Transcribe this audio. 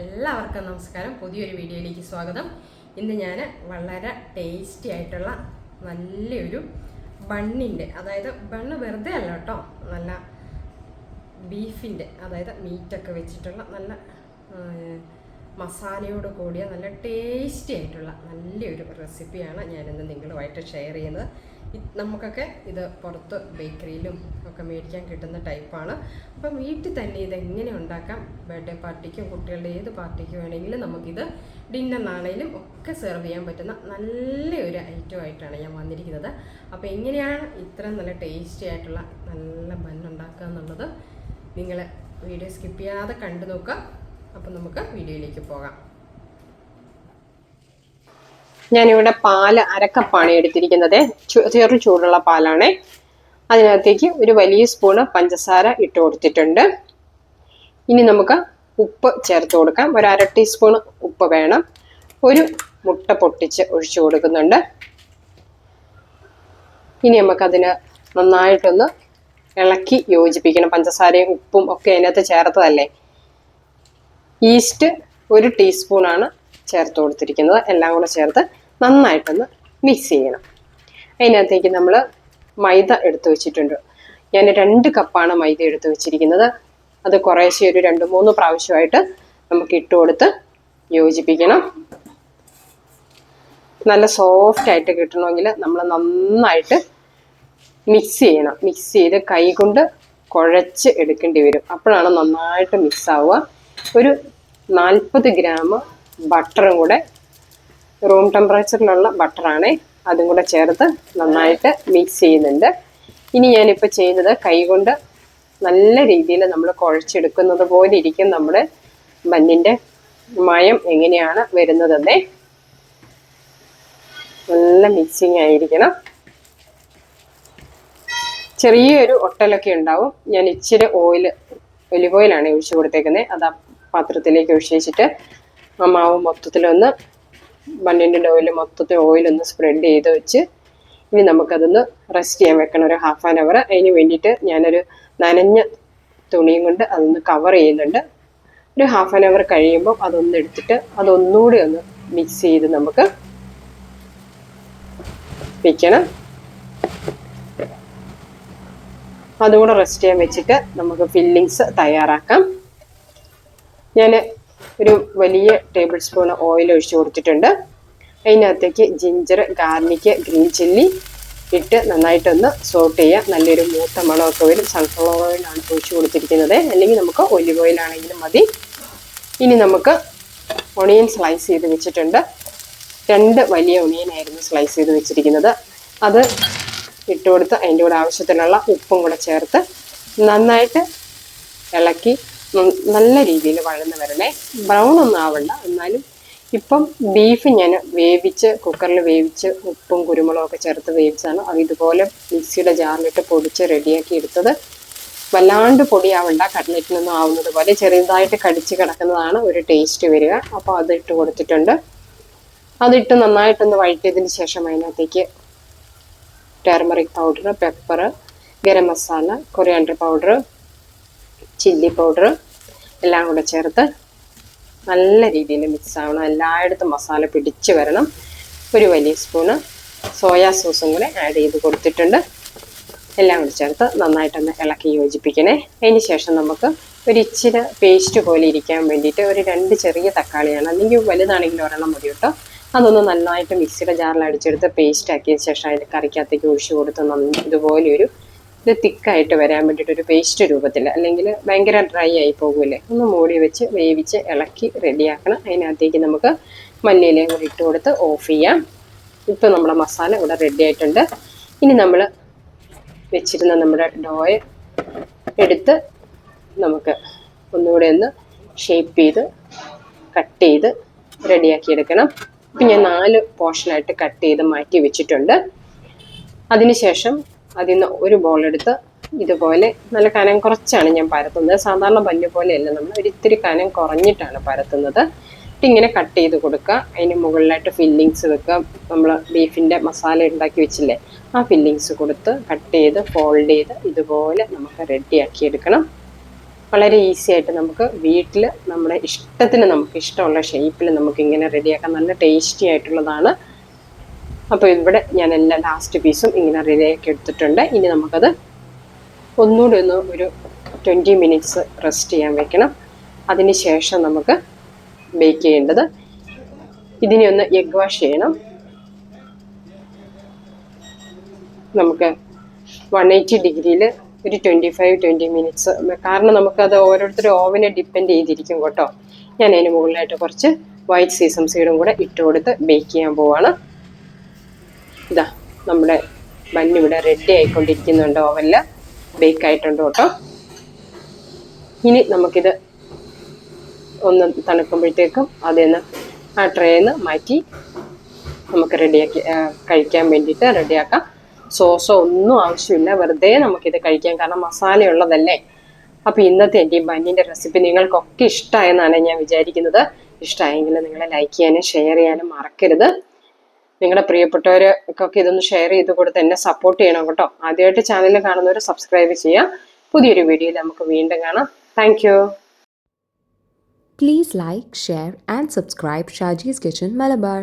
എല്ലാവർക്കും നമസ്കാരം. പുതിയൊരു വീഡിയോയിലേക്ക് സ്വാഗതം. ഇന്ന് ഞാൻ വളരെ ടേസ്റ്റി ആയിട്ടുള്ള നല്ലൊരു ബണ്ണിന്റെ അതായത് ബണ്ണ് വെറുതെ അല്ല കേട്ടോ നല്ല ബീഫിന്റെ അതായത് മീറ്റൊക്കെ വെച്ചിട്ടുള്ള നല്ല മസാലയോട് കൂടിയ നല്ല ടേസ്റ്റി ആയിട്ടുള്ള നല്ലൊരു റെസിപ്പിയാണ് ഞാനിന്ന് നിങ്ങളുമായിട്ട് ഷെയർ ചെയ്യുന്നത്. നമുക്കൊക്കെ ഇത് പുറത്ത് ബേക്കറിയിലും ഒക്കെ മേടിക്കാൻ കിട്ടുന്ന ടൈപ്പാണ്. അപ്പം വീട്ടിൽ തന്നെ ഇത് എങ്ങനെ ഉണ്ടാക്കാം? ബർത്ത്ഡേ പാർട്ടിക്കും കുട്ടികളുടെ ഏത് പാർട്ടിക്ക് വേണമെങ്കിലും നമുക്കിത് ഡിന്നറിനാണേലും ഒക്കെ സെർവ് ചെയ്യാൻ പറ്റുന്ന നല്ലൊരു ഐറ്റം ആയിട്ടാണ് ഞാൻ വന്നിരിക്കുന്നത്. അപ്പോൾ എങ്ങനെയാണ് ഇത്ര നല്ല ടേസ്റ്റി ആയിട്ടുള്ള നല്ല ബന്നുണ്ടാക്കുക എന്നുള്ളത് നിങ്ങൾ വീഡിയോ സ്കിപ്പ് ചെയ്യാതെ കണ്ടു നോക്കുക. അപ്പം നമുക്ക് വീഡിയോയിലേക്ക് പോകാം. ഞാനിവിടെ പാൽ അരക്കപ്പാണ് എടുത്തിരിക്കുന്നത്. ചെറു ചൂടുള്ള പാലാണ്. അതിനകത്തേക്ക് ഒരു വലിയ സ്പൂണ് പഞ്ചസാര ഇട്ട് കൊടുത്തിട്ടുണ്ട്. ഇനി നമുക്ക് ഉപ്പ് ചേർത്ത് കൊടുക്കാം. ഒരു അര ടീസ്പൂൺ ഉപ്പ് വേണം. ഒരു മുട്ട പൊട്ടിച്ച് ഒഴിച്ചു കൊടുക്കുന്നുണ്ട്. ഇനി നമുക്കതിന് നന്നായിട്ടൊന്ന് ഇളക്കി യോജിപ്പിക്കണം. പഞ്ചസാരയും ഉപ്പും ഒക്കെ അതിനകത്ത് ചേർത്തതല്ലേ? ഈസ്റ്റ് ഒരു ടീസ്പൂണാണ് ചേർത്ത് കൊടുത്തിരിക്കുന്നത്. എല്ലാം കൂടെ ചേർത്ത് നന്നായിട്ടൊന്ന് മിക്സ് ചെയ്യണം. അതിനകത്തേക്ക് നമ്മൾ മൈദ എടുത്തു വെച്ചിട്ടുണ്ട്. ഞാൻ രണ്ട് കപ്പാണ് മൈദ എടുത്തു വെച്ചിരിക്കുന്നത്. അത് കുറേശ്ശെ ഒരു രണ്ട് മൂന്ന് പ്രാവശ്യമായിട്ട് നമുക്ക് ഇട്ട് കൊടുത്ത് യോജിപ്പിക്കണം. നല്ല സോഫ്റ്റ് ആയിട്ട് കിട്ടണമെങ്കിൽ നമ്മൾ നന്നായിട്ട് മിക്സ് ചെയ്യണം. മിക്സ് ചെയ്ത് കൈ കൊണ്ട് കുഴച്ച് എടുക്കേണ്ടി വരും. അപ്പോഴാണ് നന്നായിട്ട് മിക്സ് ആവുക. ഒരു നാൽപ്പത് ഗ്രാം ബട്ടറും കൂടെ റൂം ടെമ്പറേച്ചറിലുള്ള ബട്ടറാണേ. അതും കൂടെ ചേർത്ത് നന്നായിട്ട് മിക്സ് ചെയ്യുന്നുണ്ട്. ഇനി ഞാനിപ്പോൾ ചെയ്യുന്നത് കൈകൊണ്ട് നല്ല രീതിയിൽ നമ്മൾ കുഴച്ചെടുക്കുന്നത് പോലെ ഇരിക്കും നമ്മുടെ ബന്നിന്റെ മയം എങ്ങനെയാണ് വരുന്നതെന്നേ. നല്ല മിക്സിങ് ആയിരിക്കണം. ചെറിയൊരു ഒട്ടലൊക്കെ ഉണ്ടാവും. ഞാൻ ഇച്ചിരി ഓയിൽ ഒലിവ് ഓയിലാണ് ഒഴിച്ചു കൊടുത്തേക്കുന്നത് അത് ആ പാത്രത്തിലേക്ക് ഒഴിച്ച് വെച്ചിട്ട് ആ മാവ് മൊത്തത്തിലൊന്ന് ബണ്ണിന്റെ ഓയിൽ മൊത്തത്തിൽ ഓയിലൊന്ന് സ്പ്രെഡ് ചെയ്ത് വെച്ച് ഇനി നമുക്കതൊന്ന് റെസ്റ്റ് ചെയ്യാൻ വെക്കണം. ഒരു ഹാഫ് ആൻ അവർ അതിന് വേണ്ടിയിട്ട് ഞാനൊരു നനഞ്ഞ തുണിയും കൊണ്ട് അതൊന്ന് കവർ ചെയ്യുന്നുണ്ട്. ഒരു ഹാഫ് ആൻ അവർ കഴിയുമ്പോൾ അതൊന്ന് എടുത്തിട്ട് അതൊന്നുകൂടി ഒന്ന് മിക്സ് ചെയ്ത് നമുക്ക് വെക്കണം. അതുകൂടെ റെസ്റ്റ് ചെയ്യാൻ വെച്ചിട്ട് നമുക്ക് ഫില്ലിങ്സ് തയ്യാറാക്കാം. ഞാൻ ഒരു വലിയ ടേബിൾ സ്പൂൺ ഓയിൽ ഒഴിച്ചു കൊടുത്തിട്ടുണ്ട്. അതിനകത്തേക്ക് ജിഞ്ചർ ഗാർലിക്ക് ഗ്രീൻ ചില്ലി ഇട്ട് നന്നായിട്ടൊന്ന് സോട്ട് ചെയ്യുക നല്ലൊരു മൂത്ത മണമൊക്കെ വരും. സൺഫ്ലവർ ഓയിലാണ് ഒഴിച്ചു കൊടുത്തിരിക്കുന്നത്. അല്ലെങ്കിൽ നമുക്ക് ഒലിവ് ഓയിലാണെങ്കിലും മതി. ഇനി നമുക്ക് ഒണിയൻ സ്ലൈസ് ചെയ്ത് വെച്ചിട്ടുണ്ട്. രണ്ട് വലിയ ഒണിയനായിരുന്നു സ്ലൈസ് ചെയ്ത് വെച്ചിരിക്കുന്നത്. അത് ഇട്ട് കൊടുത്ത് അതിന്റെ കൂടെ ആവശ്യത്തിനുള്ള ഉപ്പും കൂടെ ചേർത്ത് നന്നായിട്ട് ഇളക്കി നല്ല രീതിയിൽ വഴന്ന് വരണേ. ബ്രൗൺ ഒന്നും ആവണ്ട. എന്നാലും ഇപ്പം ബീഫ് ഞാൻ വേവിച്ച് കുക്കറിൽ വേവിച്ച് ഉപ്പും കുരുമുളകും ഒക്കെ ചേർത്ത് വേവിച്ചാണ് അത് ഇതുപോലെ മിക്സിയുടെ ജാറിലിട്ട് പൊടിച്ച് റെഡിയാക്കി എടുത്തത്. വല്ലാണ്ട് പൊടിയാവണ്ട. കട്ട്ലറ്റിനൊന്നും ആവുന്നത് പോലെ ചെറുതായിട്ട് കടിച്ച് കിടക്കുന്നതാണ് ഒരു ടേസ്റ്റ് വരിക. അപ്പോൾ അത് ഇട്ട് കൊടുത്തിട്ടുണ്ട്. അതിട്ട് നന്നായിട്ടൊന്ന് വഴറ്റിയതിന് ശേഷം അതിനകത്തേക്ക് turmeric powder pepper garam masala coriander powder chilli powder എല്ലാം കൂടെ ചേർത്ത് നല്ല രീതിയിൽ മിക്സ് ആവണം. എല്ലായിടത്തും മസാല പിടിച്ച് വരണം. ഒരു വലിയ സ്പൂണ് സോയാ സോസും കൂടെ ആഡ് ചെയ്ത് കൊടുത്തിട്ടുണ്ട്. എല്ലാം കൂടി ചേർത്ത് നന്നായിട്ടൊന്ന് ഇളക്കി യോജിപ്പിക്കണേ. അതിന് ശേഷം നമുക്ക് ഒരു ഇച്ചിരി പേസ്റ്റ് പോലെ ഇരിക്കാൻ വേണ്ടിയിട്ട് ഒരു രണ്ട് ചെറിയ തക്കാളിയാണ്. അല്ലെങ്കിൽ വലുതാണെങ്കിൽ ഒരെണ്ണം മതി കേട്ടോ. അതൊന്ന് നന്നായിട്ട് മിക്സിയുടെ ജാറിൽ അടിച്ചെടുത്ത് പേസ്റ്റ് ആക്കിയതിന് ശേഷം അതിൽ കറിക്കകത്തേക്ക് ഒഴിച്ചു കൊടുത്ത് ഇതുപോലെ ഒരു ഇത് തിക്കായിട്ട് വരാൻ വേണ്ടിയിട്ട് ഒരു പേസ്റ്റ് രൂപത്തിൽ അല്ലെങ്കിൽ ഭയങ്കര ഡ്രൈ ആയി പോകില്ലേ ഒന്ന് മൂടി വെച്ച് വേവിച്ച് ഇളക്കി റെഡിയാക്കണം അതിനകത്തേക്ക് നമുക്ക് മല്ലിയിലയും കൂടി ഇട്ട് കൊടുത്ത് ഓഫ് ചെയ്യാം. ഇപ്പോൾ നമ്മുടെ മസാല ഇവിടെ റെഡി ആയിട്ടുണ്ട്. ഇനി നമ്മൾ വെച്ചിരുന്ന നമ്മുടെ ഡോയ എടുത്ത് നമുക്ക് ഒന്നുകൂടെ ഒന്ന് ഷേപ്പ് ചെയ്ത് കട്ട് ചെയ്ത് റെഡിയാക്കി എടുക്കണം. ഇപ്പം ഞാൻ നാല് പോർഷനായിട്ട് കട്ട് ചെയ്ത് മാറ്റി വെച്ചിട്ടുണ്ട്. അതിനുശേഷം അതിൽ നിന്ന് ഒരു ബോൾ എടുത്ത് ഇതുപോലെ നല്ല കനം കുറച്ചാണ് ഞാൻ പരത്തുന്നത്. സാധാരണ പല്ല് പോലെയല്ല. നമ്മൾ ഒരിത്തിരി കനം കുറഞ്ഞിട്ടാണ് പരത്തുന്നത്. ഇങ്ങനെ കട്ട് ചെയ്ത് കൊടുക്കുക. അതിന് മുകളിലായിട്ട് ഫില്ലിങ്സ് വെക്കുക. നമ്മൾ ബീഫിന്റെ മസാല ഉണ്ടാക്കി വെച്ചില്ലേ ആ ഫില്ലിങ്സ് കൊടുത്ത് കട്ട് ചെയ്ത് ഫോൾഡ് ചെയ്ത് ഇതുപോലെ നമുക്ക് റെഡിയാക്കി എടുക്കണം. വളരെ ഈസി ആയിട്ട് നമുക്ക് വീട്ടിൽ നമ്മുടെ ഇഷ്ടത്തിന് നമുക്ക് ഇഷ്ടമുള്ള ഷേപ്പിൽ നമുക്ക് ഇങ്ങനെ റെഡിയാക്കാം നല്ല ടേസ്റ്റി ആയിട്ടുള്ളതാണ്. അപ്പോൾ ഇവിടെ ഞാൻ എല്ലാ ലാസ്റ്റ് പീസും ഇങ്ങനെ റെഡിയാക്കി എടുത്തിട്ടുണ്ട്. ഇനി നമുക്കത് ഒന്നുകൂടി ഒന്ന് ഒരു ട്വന്റി മിനിറ്റ്സ് റെസ്റ്റ് ചെയ്യാൻ വെക്കണം. അതിന് ശേഷം നമുക്ക് ബേക്ക് ചെയ്യേണ്ടത്. ഇതിനെ ഒന്ന് എഗ് വാഷ് ചെയ്യണം. നമുക്ക് വൺ എയ്റ്റി ഡിഗ്രിയിൽ ഒരു ട്വന്റി ഫൈവ് ട്വന്റി മിനിറ്റ്സ് കാരണം നമുക്കത് ഓരോരുത്തരും ഓവനെ ഡിപ്പെൻഡ് ചെയ്തിരിക്കും കേട്ടോ. ഞാൻ അതിന് മുകളിലായിട്ട് കുറച്ച് വൈറ്റ് സീസം സീഡും കൂടെ ഇട്ട് കൊടുത്ത് ബേക്ക് ചെയ്യാൻ പോവാണ്. ഇതാ നമ്മുടെ മഞ്ഞിവിടെ റെഡി ആയിക്കൊണ്ടിരിക്കുന്നുണ്ട്. ഓവനിൽ ബേക്ക് ആയിട്ടുണ്ട് കേട്ടോ. ഇനി നമുക്കിത് ഒന്ന് തണുക്കുമ്പോഴത്തേക്കും അതിൽ നിന്ന് ആ ട്രേന്ന് മാറ്റി നമുക്ക് റെഡിയാക്കി കഴിക്കാൻ വേണ്ടിയിട്ട് റെഡിയാക്കാം സോസോ ഒന്നും ആവശ്യമില്ല. വെറുതെ നമുക്കിത് കഴിക്കാം. കാരണം മസാലയുള്ളതല്ലേ. അപ്പോൾ ഇന്നത്തെ എന്റെ ഈ ബന്നിന്റെ റെസിപ്പി നിങ്ങൾക്കൊക്കെ ഇഷ്ടമായെന്നാണ് ഞാൻ വിചാരിക്കുന്നത്. ഇഷ്ടമായെങ്കിൽ നിങ്ങൾ ലൈക്ക് ചെയ്യാനും ഷെയർ ചെയ്യാനും മറക്കരുത്. നിങ്ങളുടെ പ്രിയപ്പെട്ടവർക്കൊക്കെ ഇതൊന്ന് ഷെയർ ചെയ്ത് കൊടുത്ത് എന്നെ സപ്പോർട്ട് ചെയ്യണം കേട്ടോ. ആദ്യമായിട്ട് ചാനൽ കാണുന്നവർ സബ്സ്ക്രൈബ് ചെയ്യുക. പുതിയൊരു വീഡിയോയിൽ നമുക്ക് വീണ്ടും കാണാം. Thank Please like, share, and subscribe Shaji's Kitchen Malabar.